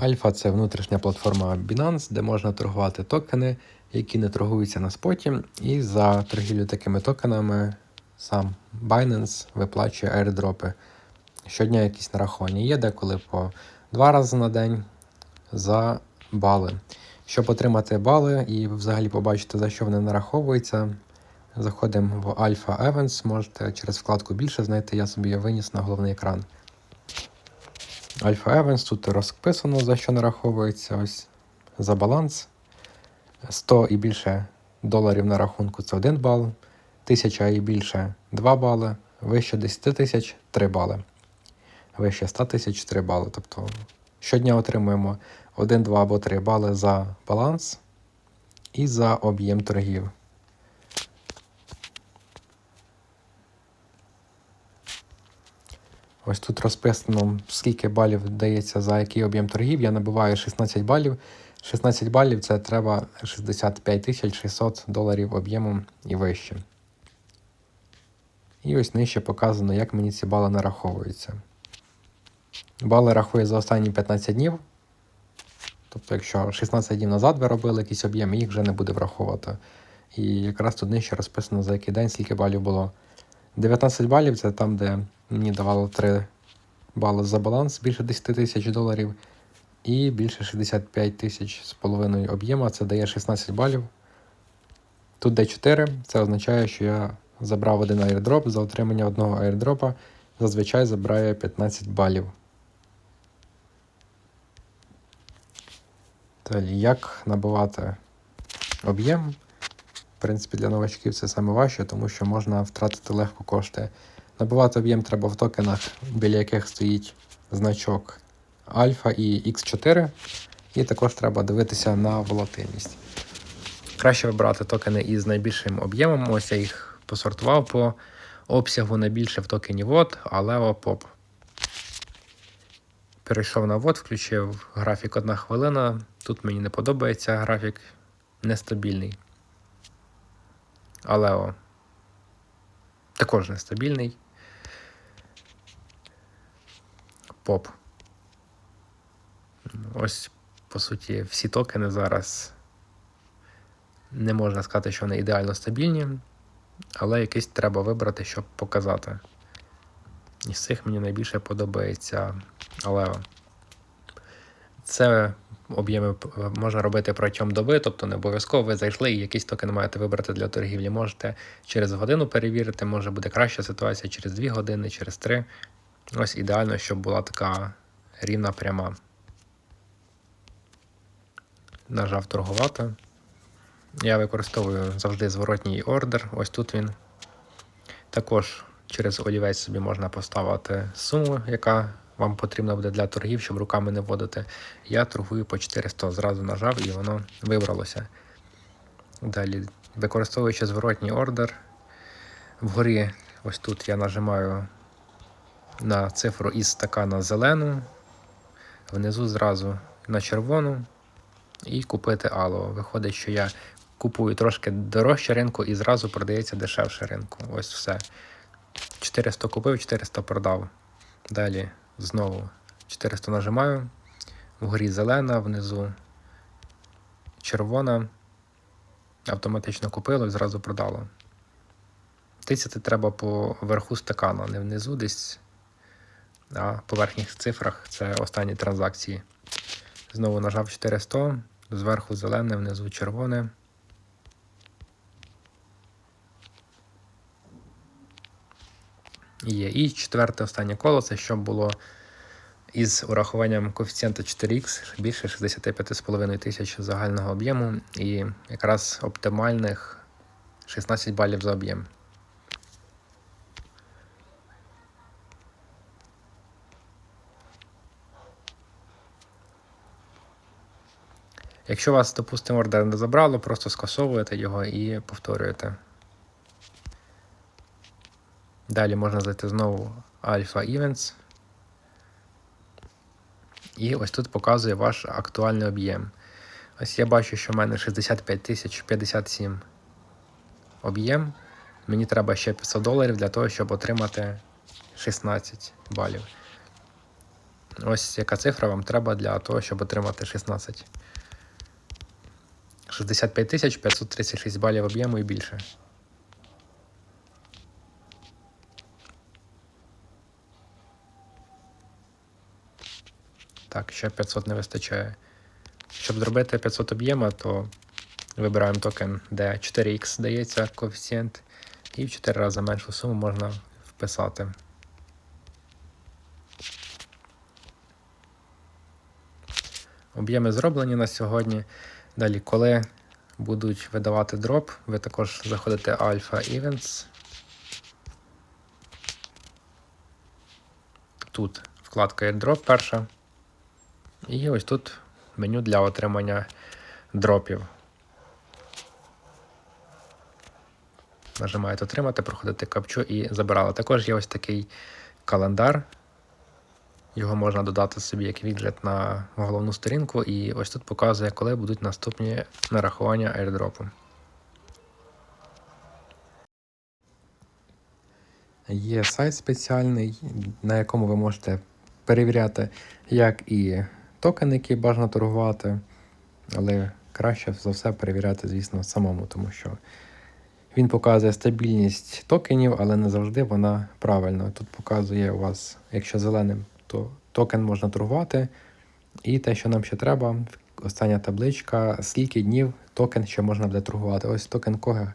Альфа це внутрішня платформа Binance, де можна торгувати токени, які не торгуються на споті. І за торгівлю такими токенами сам Binance виплачує airdropи. Щодня якісь нарахування є, деколи по два рази на день за бали. Щоб отримати бали і взагалі побачити, за що вони нараховуються, заходимо в Alpha Events, можете через вкладку більше знайти, я собі виніс на головний екран. Alpha Events, тут розписано, за що нараховується ось за баланс. 100 і більше доларів на рахунку це 1 бал, 1000 і більше 2 бали, вище 10 тисяч 3 бали, вище 100 тисяч 3 бали. Тобто щодня отримуємо 1, 2 або 3 бали за баланс і за об'єм торгів. Ось тут розписано, скільки балів дається за який об'єм торгів. Я набиваю 16 балів. 16 балів це треба 65 600 доларів об'ємом і вище. І ось нижче показано, як мені ці бали нараховуються. Бали рахує за останні 15 днів. Тобто, якщо 16 днів назад ви робили якийсь об'єм, їх вже не буде враховувати. І якраз тут нижче розписано, за який день скільки балів було. 19 балів це там, де мені давало 3 бали за баланс більше 10 тисяч доларів. І більше 65 тисяч з половиною об'єму, це дає 16 балів. Тут D4, це означає, що я забрав один airdrop, за отримання одного airdropа зазвичай забирає 15 балів. Далі, як набивати об'єм? В принципі, для новачків це саме важче, тому що можна втратити легко кошти. Набивати об'єм треба в токенах, біля яких стоїть значок Альфа і X4. І також треба дивитися на волатильність. Краще вибирати токени із найбільшим об'ємом. Ось я їх посортував по обсягу найбільше в токені VOD, Aleo POP. Перейшов на VOD, включив графік 1 хвилина. Тут мені не подобається графік нестабільний. Алео також нестабільний. Поп. Ось, по суті, всі токени зараз не можна сказати, що вони ідеально стабільні, але якийсь треба вибрати, щоб показати. Із цих мені найбільше подобається Алео. Це об'єми можна робити протягом доби, тобто не обов'язково ви зайшли і якийсь токен маєте вибрати для торгівлі. Можете через годину перевірити, може буде краща ситуація через 2 години, через 3. Ось ідеально, щоб була така рівна пряма. Нажав торгувати. Я використовую завжди зворотній ордер. Ось тут він. Також через олівець собі можна поставити суму, яка вам потрібна буде для торгів, щоб руками не вводити. Я торгую по 400, зразу нажав і воно вибралося. Далі, використовуючи зворотній ордер, вгорі, ось тут я нажимаю на цифру із стакана зелену, внизу зразу на червону і купити ало. Виходить, що я купую трошки дорожче ринку і зразу продається дешевше ринку. Ось все. 400 купив, 400 продав. Далі знову 400 нажимаю. Вгорі зелена, внизу червона. Автоматично купило і зразу продало. Тисяти треба по верху стакана, не внизу десь, а по верхніх цифрах це останні транзакції. Знову нажав 400, зверху зелене, внизу червоне. Є. І четверте останнє коло це щоб було із урахуванням коефіцієнта 4х більше 65,5 тисяч загального об'єму і якраз оптимальних 16 балів за об'єм. Якщо вас, допустимо, ордер не забрало, просто скасовуєте його і повторюєте. Далі можна зайти знову Alpha Events. І ось тут показує ваш актуальний об'єм. Ось я бачу, що в мене 65 тисяч 57 об'єм. Мені треба ще 500 доларів для того, щоб отримати 16 балів. Ось яка цифра вам треба для того, щоб отримати 16. 65 тисяч 536 балів об'єму і більше. Так, ще 500 не вистачає. Щоб зробити 500 об'єма, то вибираємо токен, де 4х дається коефіцієнт, і в 4 рази меншу суму можна вписати. Об'єми зроблені на сьогодні. Далі, коли будуть видавати дроп, ви також заходите Alpha Events. Тут вкладка AirDrop перша. І ось тут меню для отримання дропів. Нажимаєте отримати, проходите капчу і забирали. Також є ось такий календар. Його можна додати собі як віджит на головну сторінку, і ось тут показує, коли будуть наступні нарахування airdropу. Є сайт спеціальний, на якому ви можете перевіряти, як і токени, які бажано торгувати, але краще за все перевіряти, звісно, самому, тому що він показує стабільність токенів, але не завжди вона правильна. Тут показує у вас, якщо зеленим, то токен можна торгувати. І те, що нам ще треба, остання табличка, скільки днів токен ще можна буде торгувати. Ось токен Коге,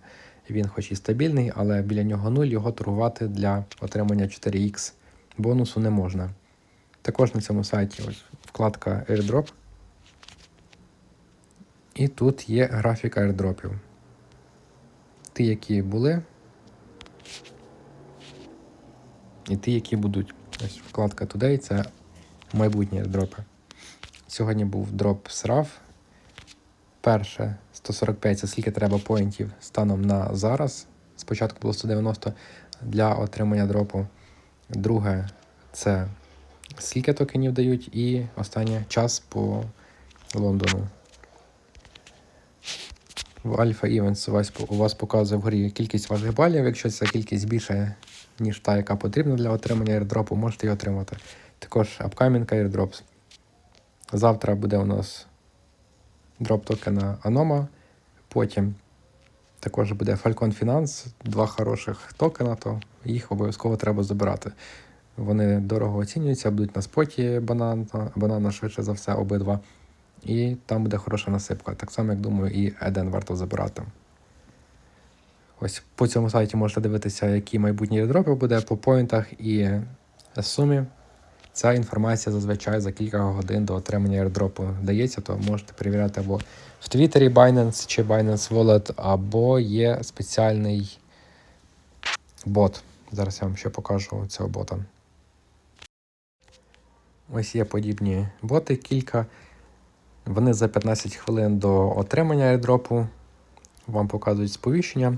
він хоч і стабільний, але біля нього 0, його торгувати для отримання 4х бонусу не можна. Також на цьому сайті ось вкладка airdrop. І тут є графік airdropів. Ті, які були, і ті, які будуть. Ось вкладка Today це майбутні дропи. Сьогодні був дроп SRAF. Перше 145 це скільки треба поінтів станом на зараз. Спочатку було 190 для отримання дропу. Друге це скільки токенів дають, і останнє час по Лондону. В Alpha Events у вас, у вас показує вгорі кількість ваших балів. Якщо ця кількість більше, ніж та, яка потрібна для отримання airdropу, можете її отримати. Також Upcoming Airdrops. Завтра буде у нас дроп токена Anoma. Потім також буде Falcon Finance, два хороших токена, то їх обов'язково треба забирати. Вони дорого оцінюються, будуть на споті банана, банана швидше за все, обидва. І там буде хороша насипка. Так само, як думаю, і Еден варто забирати. Ось по цьому сайті можете дивитися, які майбутні дропи буде по поінтах і сумі. Ця інформація зазвичай за кілька годин до отримання airdropу дається, то можете перевіряти або в Твіттері Binance чи Binance Wallet, або є спеціальний бот. Зараз я вам ще покажу цього бота. Ось є подібні боти кілька. Вони за 15 хвилин до отримання airdropу вам показують сповіщення.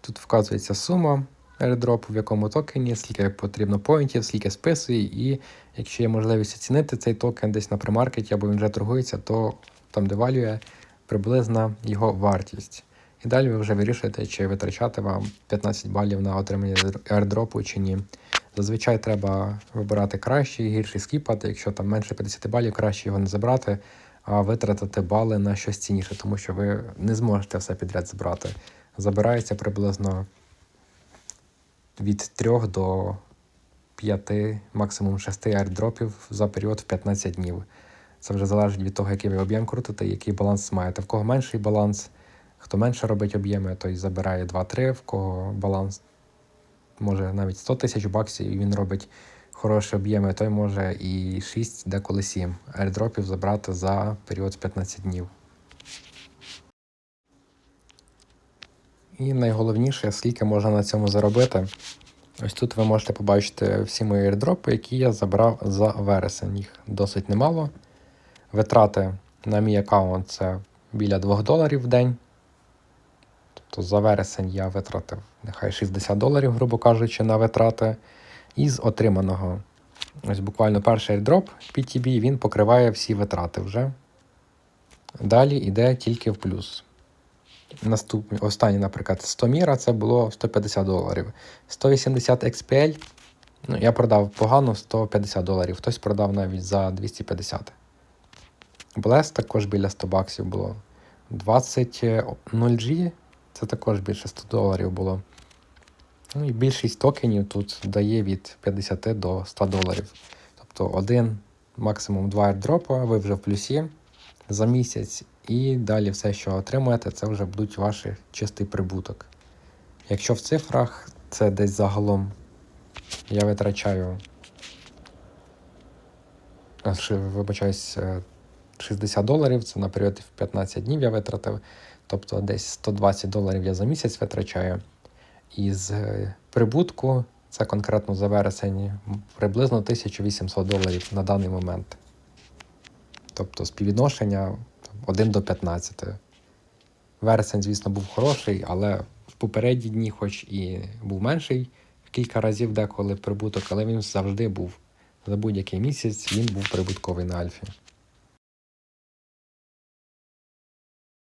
Тут вказується сума airdropу, в якому токені, скільки потрібно поінтів, скільки списує, і якщо є можливість оцінити цей токен десь на примаркеті або він вже торгується, то там девалює приблизна його вартість. І далі ви вже вирішуєте, чи витрачати вам 15 балів на отримання airdropу чи ні. Зазвичай треба вибирати кращий, гірший скіпати. Якщо там менше 50 балів, краще його не забрати, а витратити бали на щось цінніше, тому що ви не зможете все підряд збирати. Забирається приблизно від 3 до 5, максимум 6 airdropів за період в 15 днів. Це вже залежить від того, який ви об'єм крутите, який баланс маєте. В кого менший баланс, хто менше робить об'єми, той забирає 2-3, в кого баланс може навіть 100 тисяч баксів, і він робить хороші об'єми, той може і 6, деколи 7 airdropів забрати за період 15 днів. І найголовніше, скільки можна на цьому заробити. Ось тут ви можете побачити всі мої airdropи, які я забрав за вересень. Їх досить немало. Витрати на мій аккаунт це біля 2 доларів в день. Тобто за вересень я витратив нехай 60 доларів, грубо кажучи, на витрати. Із отриманого. Ось буквально перший airdrop PTB, він покриває всі витрати вже. Далі йде тільки в плюс. Наступний, останній, наприклад, 100 міра це було 150 доларів. 180 XPL Ну, я продав погано 150 доларів, хтось продав навіть за 250. Bless також біля 100 баксів було. 20 0G це також більше 100 доларів було. Ну і більшість токенів тут дає від 50 до 100 доларів. Тобто один, максимум два airdropа, ви вже в плюсі за місяць, і далі все, що отримуєте, це вже будуть ваші чистий прибуток. Якщо в цифрах, це десь загалом я витрачаю. Вибачаюсь, е, 60 доларів, це на період в 15 днів я витратив. Тобто десь 120 доларів я за місяць витрачаю. Із е, прибутку, це конкретно за вересень, приблизно 1800 доларів на даний момент. Тобто співвідношення 1 до 15. Вересень, звісно, був хороший, але в попередні дні, хоч і був менший в кілька разів деколи прибуток, але він завжди був. За будь-який місяць він був прибутковий на Альфі.